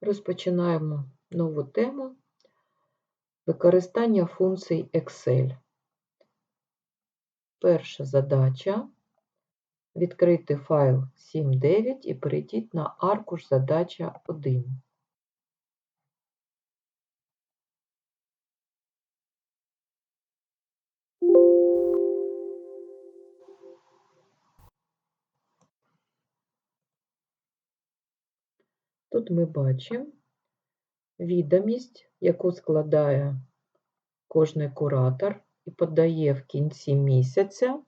Розпочинаємо нову тему використання функцій Excel. Перша задача відкрити файл 7.9 і перейдіть на аркуш задача 1. Тут ми бачимо відомість, яку складає кожний куратор і подає в кінці місяця,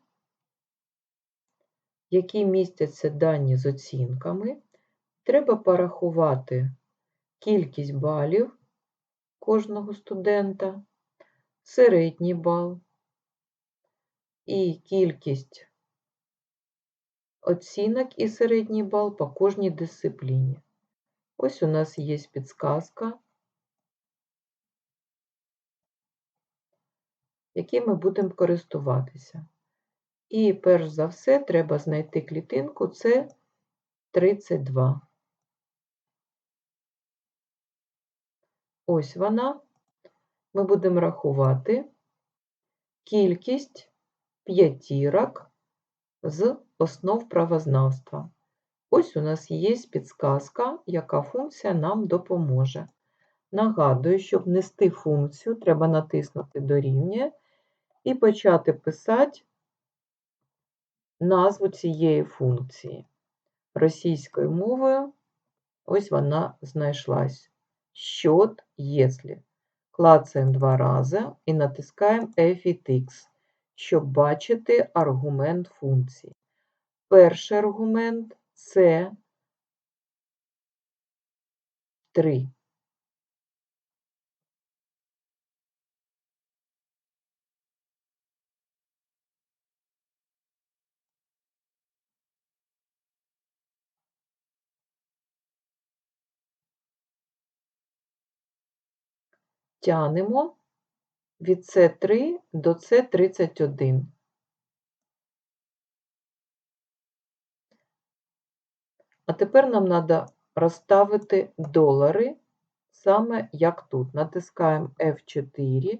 які містяться дані з оцінками. Треба порахувати кількість балів кожного студента, середній бал і кількість оцінок і середній бал по кожній дисципліні. Ось у нас є підсказка, якій ми будемо користуватися. І перш за все треба знайти клітинку це 32. Ось вона. Ми будемо рахувати кількість п'ятірок з основ правознавства. Ось у нас є підсказка, яка функція нам допоможе. Нагадую, щоб внести функцію, треба натиснути дорівнює і почати писати назву цієї функції. Російською мовою ось вона знайшлась. Счет, если. Клацаємо два рази і натискаємо F щоб бачити аргумент функції. Перший аргумент це 3. Тянемо від С3 до С31. А тепер нам треба розставити долари, саме як тут. Натискаємо F4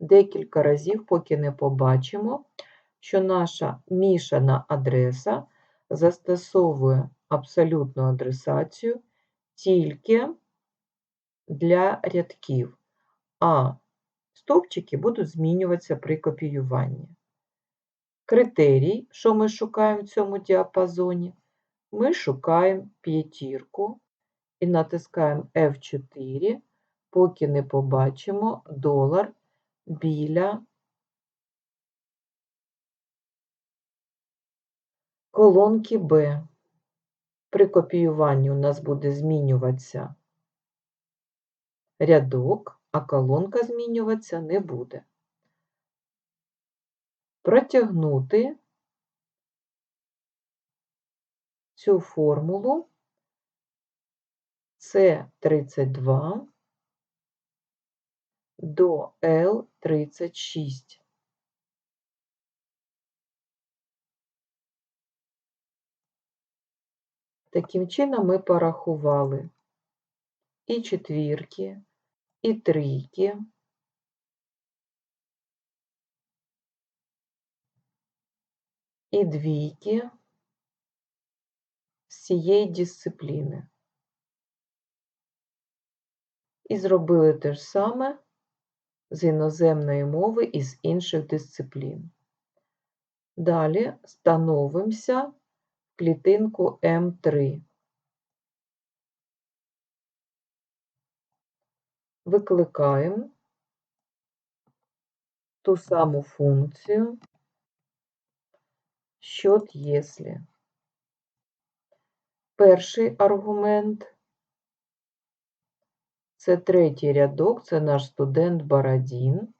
декілька разів, поки не побачимо, що наша мішана адреса застосовує абсолютну адресацію тільки для рядків, а стовпчики будуть змінюватися при копіюванні. Критерій, що ми шукаємо в цьому діапазоні, ми шукаємо п'ятірку і натискаємо F4, поки не побачимо долар біля колонки B. При копіюванні у нас буде змінюватися рядок, а колонка змінюватися не буде. Протягнути цю формулу. С32 до Л36. Таким чином ми порахували і четвірки, і трійки, і двійки цієї дисципліни. І зробили те ж саме з іноземної мови і з інших дисциплін. Далі становимося в клітинку М3. Викликаємо ту саму функцію, счет если. Перший аргумент це третій рядок, це наш студент Бородін.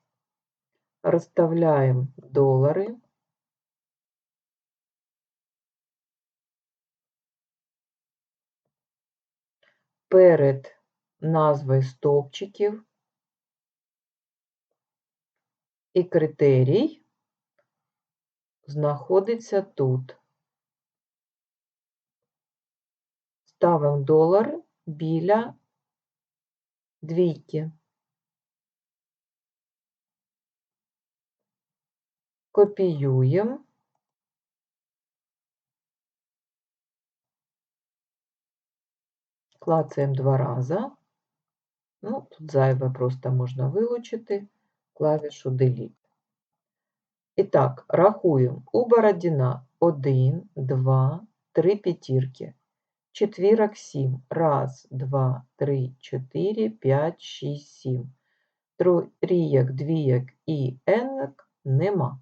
Розставляємо долари. Перед назвою стовпчиків і критерій знаходиться тут. Ставимо долар біля двійки. Копіюємо. Клацаємо два рази. Ну, тут зайве просто можна вилучити клавішу Delete. І так, рахуємо. У Бородіна 1, 2, 3 п'ятірки. Четвірок 7. Раз, два, три, чотири, п'ять, шість, сім. Трійок, двійок і енок нема.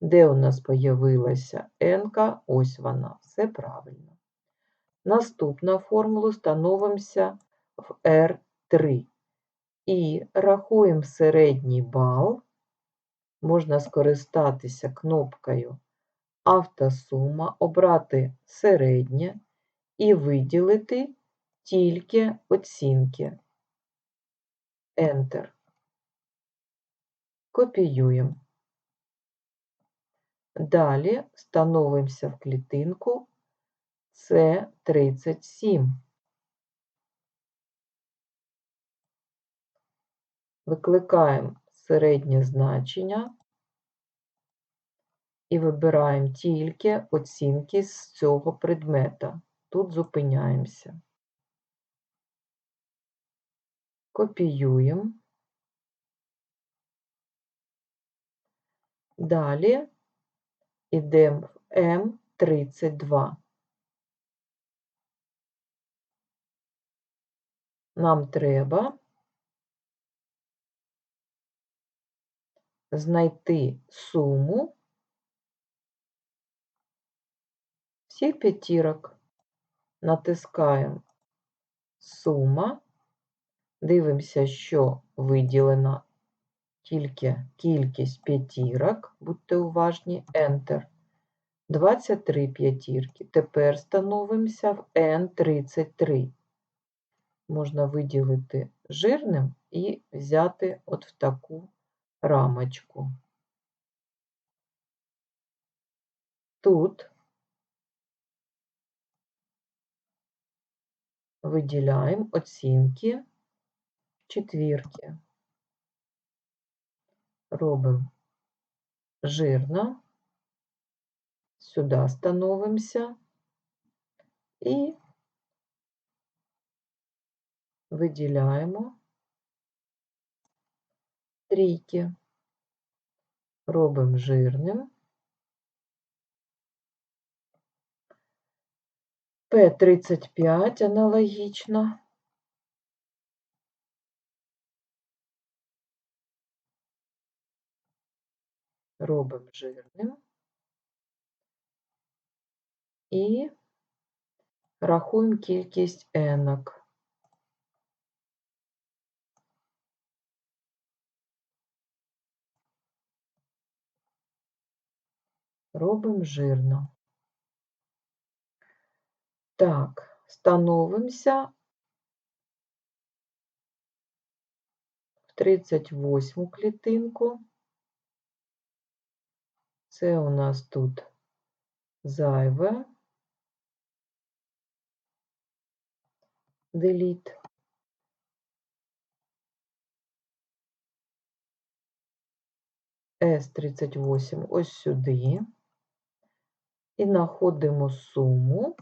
Де у нас появилася енка? Ось вона. Все правильно. Наступну формулу становимося в R3 і рахуємо середній бал. Можна скористатися кнопкою Автосума, обрати середнє і виділити тільки оцінки. Enter. Копіюємо. Далі становимося в клітинку це 37. Викликаємо середнє значення і вибираємо тільки оцінки з цього предмета. Тут зупиняємося. Копіюємо. Далі йдемо в М32. нам треба знайти суму всіх п'ятірок. Натискаємо сума, дивимося, що виділена тільки кількість п'ятірок, будьте уважні, Enter. 23 п'ятірки. Тепер становимося в N33 можна виділити жирним і взяти от в таку рамочку. Тут виділяємо оцінки четвірки. Робимо жирно, сюди становимося і виділяємо трійки, робимо жирним. П35 аналогічно. Робимо жирним і рахуємо кількість енок. робимо жирно. Так, становимося в 38 клітинку. Це у нас тут зайве. Delete. С38 ось сюди і знаходимо суму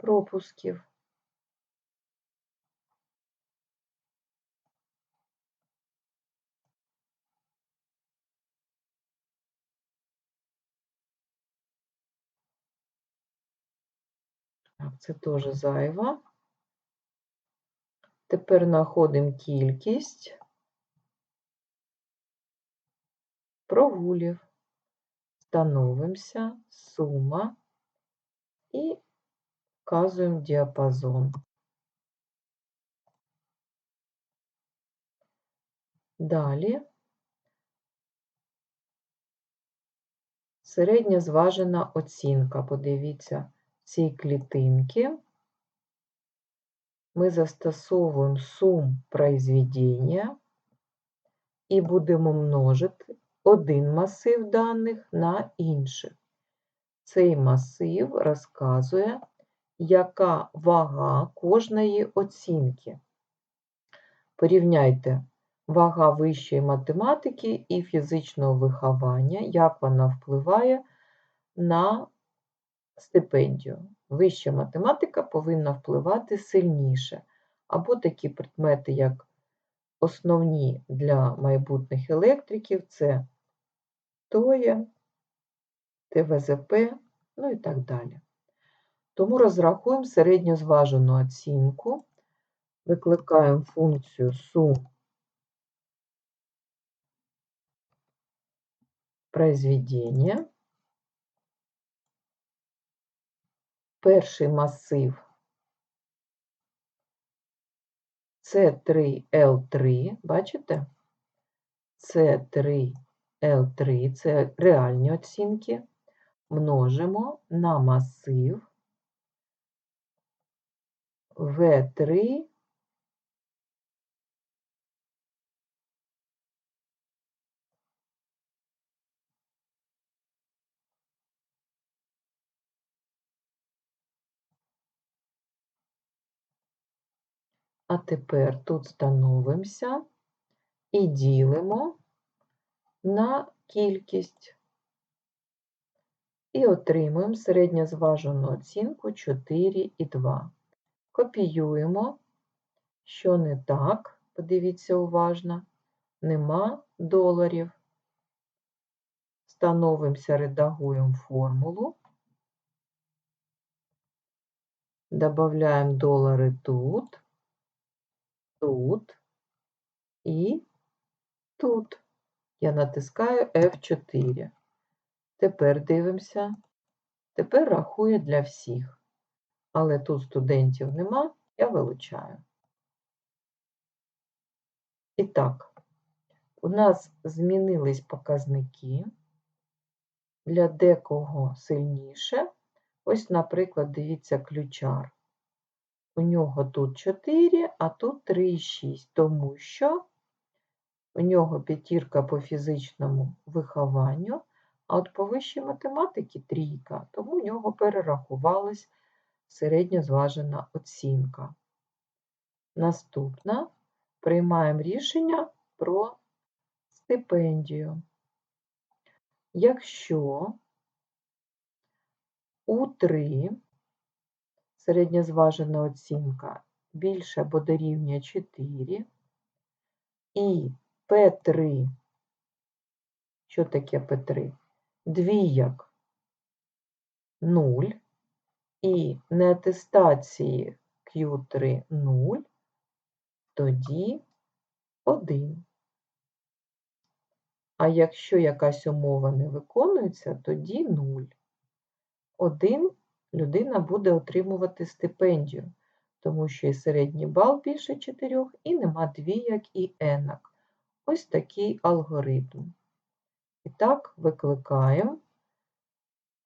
пропусків. Це теж зайва. Тепер знаходимо кількість прогулів, становимося, сума і вказуємо діапазон. Далі середня зважена оцінка. Подивіться, ці клітинки ми застосовуємо сум произведення і будемо множити один масив даних на інший. Цей масив розказує, яка вага кожної оцінки. Порівняйте вага вищої математики і фізичного виховання, як вона впливає на стипендію. Вища математика повинна впливати сильніше, або такі предмети, як основні для майбутніх електриків, це ТОЄ, ТВЗП, ну і так далі. Тому розрахуємо середньозважену оцінку, викликаємо функцію сум произведения. Перший масив С3Л3, бачите? С3Л3 це реальні оцінки, множимо на масив В3 А тепер тут становимося і ділимо на кількість. І отримуємо середньозважену оцінку 4,2. Копіюємо, що не так, подивіться уважно, нема доларів. Становимося, редагуємо формулу. Добавляємо долари тут тут і тут. Я натискаю F4. Тепер дивимося. Тепер рахує для всіх. Але тут студентів нема, я вилучаю. І так, у нас змінились показники. Для декого сильніше. Ось, наприклад, дивіться ключар. У нього тут 4, а тут 3,6, тому що у нього п'ятірка по фізичному вихованню, а от по вищій математиці трійка, тому у нього перерахувалась середньозважена оцінка. Наступна приймаємо рішення про стипендію. Якщо у 3 середньозважена оцінка більше або дорівнює 4, і П3, що таке П3? Двіяк 0, і неатестації Q3 0, тоді 1. А якщо якась умова не виконується, тоді 0. 1 людина буде отримувати стипендію, тому що і середній бал більше 4, і нема двійок і енок. Ось такий алгоритм. І так, викликаємо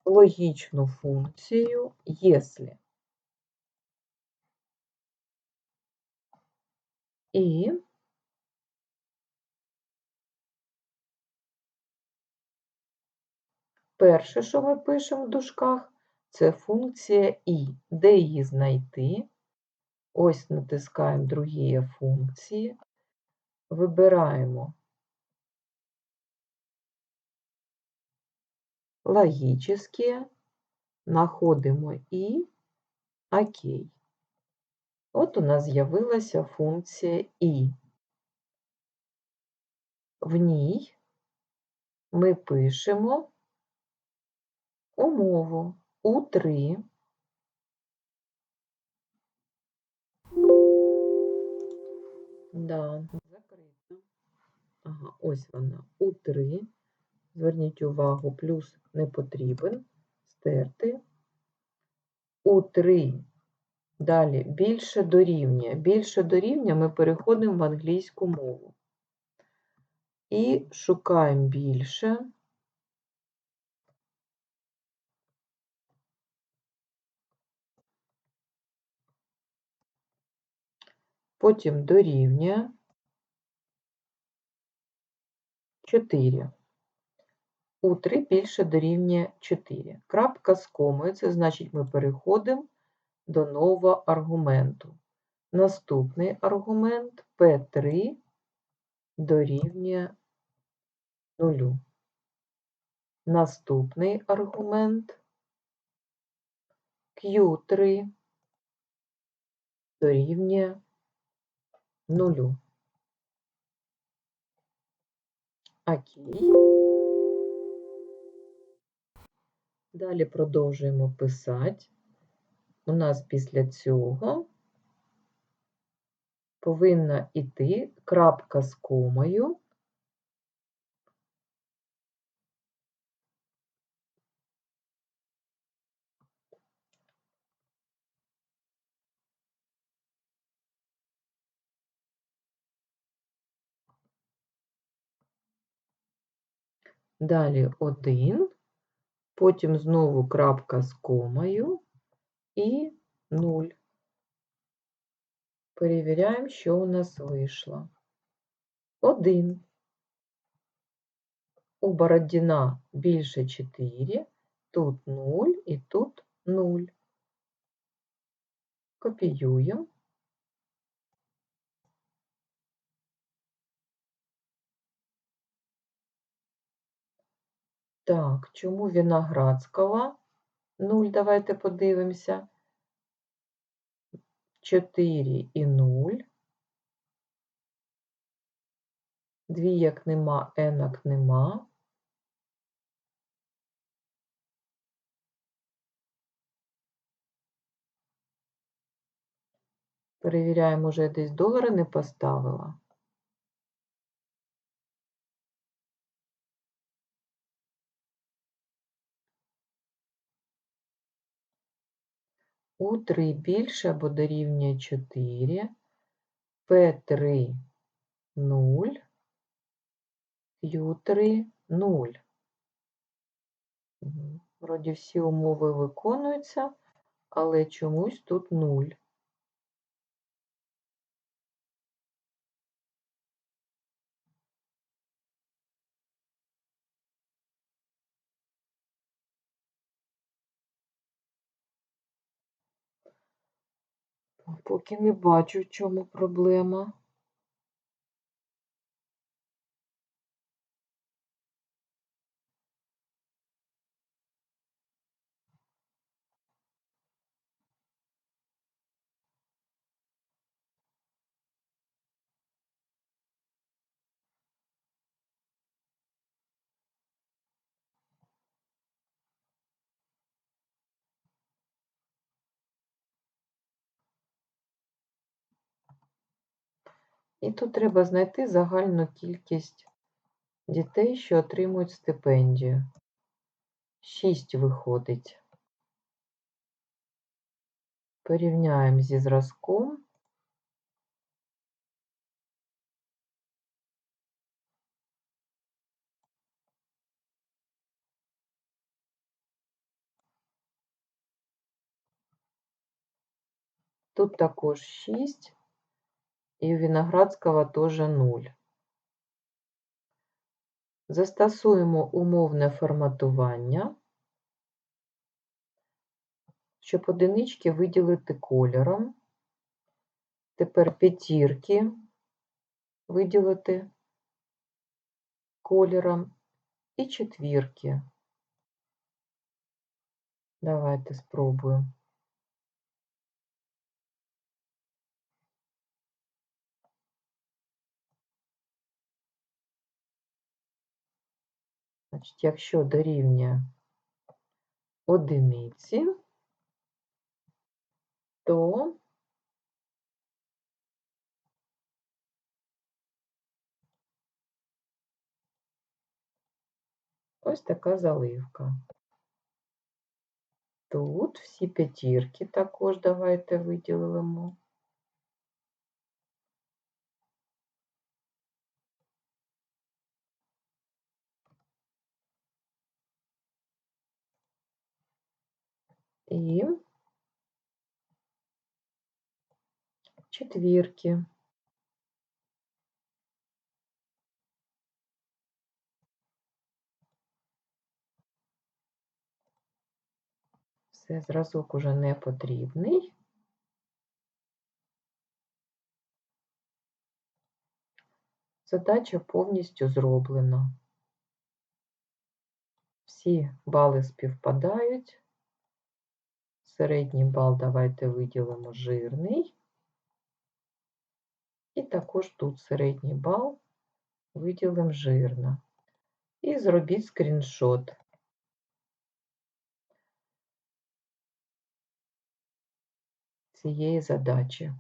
логічну функцію «если». І перше, що ми пишемо в дужках, це функція І. Де її знайти? Ось натискаємо другі функції, вибираємо логічні, знаходимо І, Окей. От у нас з'явилася функція І. В ній ми пишемо умову. У3 Да, закрита. Ага, ось вона. У3. Зверніть увагу, плюс не потрібен. Стерти. У3. Далі більше дорівнює. Більше дорівнює ми переходимо в англійську мову. І шукаємо більше. потім дорівнює 4. У 3 більше дорівнює 4. Крапка з комою, це значить, ми переходимо до нового аргументу. Наступний аргумент P3 дорівнює 0. Наступний аргумент Q3 дорівнює 0. Окей. Далі продовжуємо писати. У нас після цього повинна йти крапка з комою. Далі 1, потім знову крапка з комою і 0. Перевіряємо, що у нас вийшло. 1. У Бородіна більше 4, тут 0 і тут 0. Копіюємо. Так, чому Виноградського 0? Давайте подивимося. 4 і 0. Двієк нема, енок нема. Перевіряємо, я десь долари не поставила. У3 більше або дорівнює 4, П3 0, Q3 0. Вроді всі умови виконуються, але чомусь тут 0. Поки не бачу, в чому проблема. І тут треба знайти загальну кількість дітей, що отримують стипендію. 6 виходить. Порівняємо зі зразком. Тут також 6, і у Виноградського теж 0. Застосуємо умовне форматування, щоб одинички виділити кольором. Тепер п'ятірки виділити кольором і четвірки. Давайте спробуємо. Значить, якщо дорівнює одиниці, то ось така заливка. Тут всі п'ятірки також давайте виділимо. і четвірки. Все, зразок уже не потрібний. Задача повністю зроблена. Всі бали співпадають. Середній бал давайте виділимо жирний. І також тут середній бал виділимо жирно. І зробіть скріншот. цієї задачі.